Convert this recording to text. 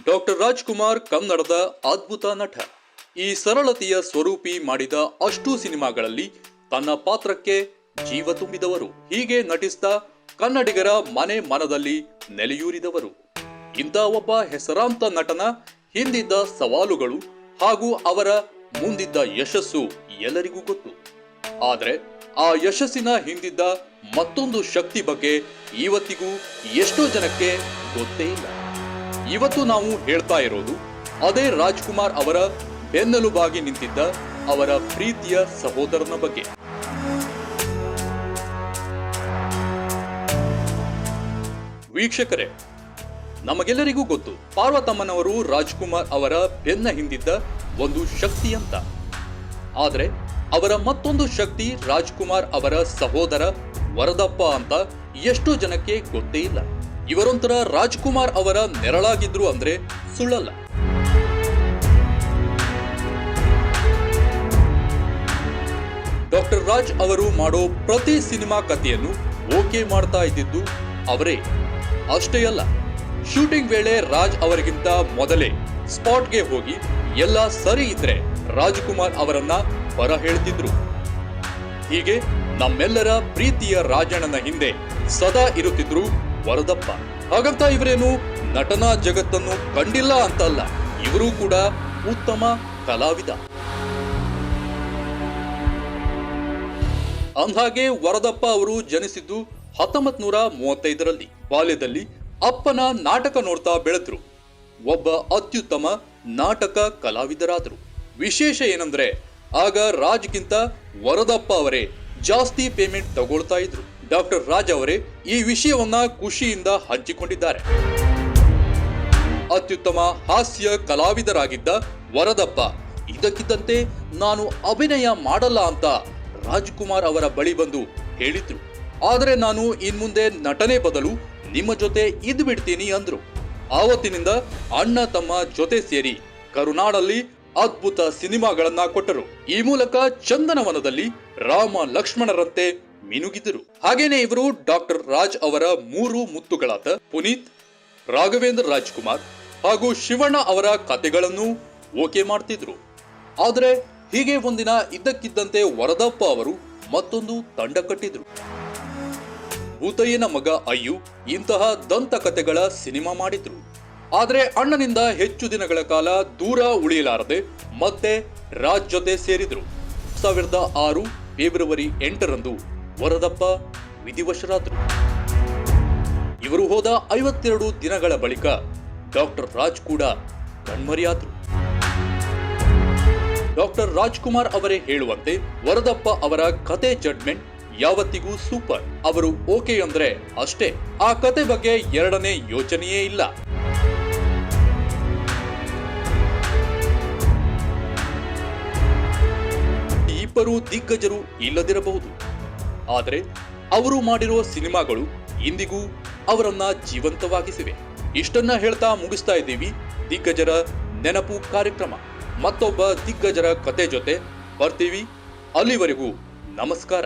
Doctor Rajkumar ಕನ್ನಡದ ಅದ್ಭುತ ನಟ. ಈ ಸರಳತೆಯ ಸ್ವರೂಪಿ ಮಾಡಿದ ಅಷ್ಟು ಸಿನಿಮಾಗಳಲ್ಲಿ ತನ್ನ ಪಾತ್ರಕ್ಕೆ ಜೀವ ತುಂಬಿದವರು. ಹೀಗೆ ನಟಿಸ್ತಾ ಕನ್ನಡಿಗರ ಮನೆ ಮನದಲ್ಲಿ ನೆಲೆಯೂರಿದವರು. ಇಂಥ ಒಬ್ಬ ಹೆಸರಾಂತ ನಟನ ಹಿಂದಿದ್ದ ಸವಾಲುಗಳು ಹಾಗೂ ಅವರ ಮುಂದಿದ್ದ ಯಶಸ್ಸು ಎಲ್ಲರಿಗೂ ಗೊತ್ತು. ಆದರೆ ಆ ಯಶಸ್ಸಿನ ಹಿಂದಿದ್ದ ಮತ್ತೊಂದು ಶಕ್ತಿ ಬಗ್ಗೆ ಇವತ್ತಿಗೂ ಎಷ್ಟೋ ಜನಕ್ಕೆ ಗೊತ್ತೇ ಇಲ್ಲ. ಇವತ್ತು ನಾವು ಹೇಳ್ತಾ ಇರೋದು, ಅದೇ ರಾಜ್ಕುಮಾರ್ ಅವರ ಬೆನ್ನೆಲುಬಾಗಿ ನಿಂತಿದ್ದ ಅವರ ಪ್ರೀತಿಯ ಸಹೋದರನ ಬಗ್ಗೆ. ವೀಕ್ಷಕರೇ, ನಮಗೆಲ್ಲರಿಗೂ ಗೊತ್ತು, ಪಾರ್ವತಮ್ಮನವರು ರಾಜ್ಕುಮಾರ್ ಅವರ ಬೆನ್ನ ಹಿಂದಿದ್ದ ಒಂದು ಶಕ್ತಿ ಅಂತ. ಆದ್ರೆ, ಅವರ ಮತ್ತೊಂದು ಶಕ್ತಿ ರಾಜ್ಕುಮಾರ್ ಅವರ ಸಹೋದರ ವರದಪ್ಪ ಅಂತ ಎಷ್ಟೋ ಜನಕ್ಕೆ ಗೊತ್ತೇ ಇಲ್ಲ. ಇವರೊಂಥರ ರಾಜ್ಕುಮಾರ್ ಅವರ ನೆರಳಾಗಿದ್ರು ಅಂದ್ರೆ ಸುಳ್ಳಲ್ಲ. ಡಾಕ್ಟರ್ ರಾಜ್ ಅವರು ಮಾಡೋ ಪ್ರತಿ ಸಿನಿಮಾ ಕಥೆಯನ್ನು ಓಕೆ ಮಾಡ್ತಾ ಇದ್ದಿದ್ದು ಅವರೇ. ಅಷ್ಟೇ ಅಲ್ಲ, ಶೂಟಿಂಗ್ ವೇಳೆ ರಾಜ್ ಅವರಿಗಿಂತ ಮೊದಲೇ ಸ್ಪಾಟ್ಗೆ ಹೋಗಿ ಎಲ್ಲ ಸರಿ ಇದ್ರೆ ರಾಜ್ಕುಮಾರ್ ಅವರನ್ನ ಹೊರ ಹೇಳ್ತಿದ್ರು. ಹೀಗೆ ನಮ್ಮೆಲ್ಲರ ಪ್ರೀತಿಯ ರಾಜಣ್ಣನ ಹಿಂದೆ ಸದಾ ಇರುತ್ತಿದ್ರು ವರದಪ್ಪ. ಹಾಗಂತ ಇವರೇನು ನಟನಾ ಜಗತ್ತನ್ನು ಕಂಡಿಲ್ಲ ಅಂತಲ್ಲ, ಇವರು ಕೂಡ ಉತ್ತಮ ಕಲಾವಿದ. ಅಂದಾಗೆ ವರದಪ್ಪ ಅವರು ಜನಿಸಿದ್ದು ಹತ್ತೊಂಬತ್ ನೂರ ಮೂವತ್ತೈದರಲ್ಲಿ ಬಾಲ್ಯದಲ್ಲಿ ಅಪ್ಪನ ನಾಟಕ ನೋಡ್ತಾ ಬೆಳೆದ್ರು. ಒಬ್ಬ ಅತ್ಯುತ್ತಮ ನಾಟಕ ಕಲಾವಿದರಾದರು. ವಿಶೇಷ ಏನಂದ್ರೆ, ಆಗ ರಾಜ್ಗಿಂತ ವರದಪ್ಪ ಅವರೇ ಜಾಸ್ತಿ ಪೇಮೆಂಟ್ ತಗೊಳ್ತಾ ಇದ್ರು. ಡಾಕ್ಟರ್ ರಾಜ್ ಅವರೇ ಈ ವಿಷಯವನ್ನ ಖುಷಿಯಿಂದ ಹಂಚಿಕೊಂಡಿದ್ದಾರೆ. ಅತ್ಯುತ್ತಮ ಹಾಸ್ಯ ಕಲಾವಿದರಾಗಿದ್ದ ವರದಪ್ಪ, ಇದಕ್ಕಿದ್ದಂತೆ ನಾನು ಅಭಿನಯ ಮಾಡಲ್ಲ ಅಂತ ರಾಜ್ಕುಮಾರ್ ಅವರ ಬಳಿ ಬಂದು ಹೇಳಿದ್ರು. ಆದರೆ ನಾನು ಇನ್ಮುಂದೆ ನಟನೆ ಬದಲು ನಿಮ್ಮ ಜೊತೆ ಇದ್ದು ಬಿಡ್ತೀನಿ ಅಂದ್ರು. ಆವತ್ತಿನಿಂದ ಅಣ್ಣ ತಮ್ಮ ಜೊತೆ ಸೇರಿ ಕರುನಾಡಲ್ಲಿ ಅದ್ಭುತ ಸಿನಿಮಾಗಳನ್ನ ಕೊಟ್ಟರು. ಈ ಮೂಲಕ ಚಂದನವನದಲ್ಲಿ ರಾಮ ಲಕ್ಷ್ಮಣರಂತೆ ಮಿನುಗಿದರು ಹಾಗೇನೆ ಇವರು ಡಾಕ್ಟರ್ ರಾಜ್ ಅವರ ಮೂರು ಮುತ್ತುಗಳಾದ ಪುನೀತ್, ರಾಘವೇಂದ್ರ ರಾಜ್ಕುಮಾರ್ ಹಾಗೂ ಶಿವಣ್ಣ ಅವರ ಕತೆಗಳನ್ನು ಓಕೆ ಮಾಡ್ತಿದ್ರು. ಆದರೆ ಹೀಗೆ ಒಂದಿನ ಇದ್ದಕ್ಕಿದ್ದಂತೆ ವರದಪ್ಪ ಅವರು ಮತ್ತೊಂದು ತಂಡ ಕಟ್ಟಿದ್ರು. ಭೂತಯ್ಯನ ಮಗ ಅಯ್ಯು ಇಂತಹ ದಂತಕಥೆಗಳ ಸಿನಿಮಾ ಮಾಡಿದ್ರು. ಆದರೆ ಅಣ್ಣನಿಂದ ಹೆಚ್ಚು ದಿನಗಳ ಕಾಲ ದೂರ ಉಳಿಯಲಾರದೆ ಮತ್ತೆ ರಾಜ್ ಜೊತೆ ಸೇರಿದ್ರು. ಸಾವಿರದ ಆರು ಫೆಬ್ರವರಿ ಎಂಟರಂದು ವರದಪ್ಪ ವಿಧಿವಶರಾದರು ಇವರು ಹೋದ ಐವತ್ತೆರಡು ದಿನಗಳ ಬಳಿಕ ಡಾಕ್ಟರ್ ರಾಜ್ ಕೂಡ ಕಣ್ಮರೆಯಾದರು. ಡಾಕ್ಟರ್ ರಾಜ್ಕುಮಾರ್ ಅವರೇ ಹೇಳುವಂತೆ ವರದಪ್ಪ ಅವರ ಕತೆ ಜಡ್ಮೆಂಟ್ ಯಾವತ್ತಿಗೂ ಸೂಪರ್. ಅವರು ಓಕೆ ಅಂದ್ರೆ ಅಷ್ಟೇ. ಆ ಕತೆ ಬಗ್ಗೆ ಎರಡನೇ ಯೋಚನೆಯೇ ಇಲ್ಲ. ಇಬ್ಬರು ದಿಗ್ಗಜರು ಇಲ್ಲದಿರಬಹುದು. ಆದರೆ ಅವರು ಮಾಡಿರುವ ಸಿನಿಮಾಗಳು ಇಂದಿಗೂ ಅವರನ್ನ ಜೀವಂತವಾಗಿಸಿವೆ. ಇಷ್ಟನ್ನ ಹೇಳ್ತಾ ಮುಗಿಸ್ತಾ ಇದ್ದೀವಿ. ದಿಗ್ಗಜರ ನೆನಪು ಕಾರ್ಯಕ್ರಮ. ಮತ್ತೊಬ್ಬ ದಿಗ್ಗಜರ ಕತೆ ಜೊತೆ ಬರ್ತೀವಿ. ಅಲ್ಲಿವರೆಗೂ ನಮಸ್ಕಾರ.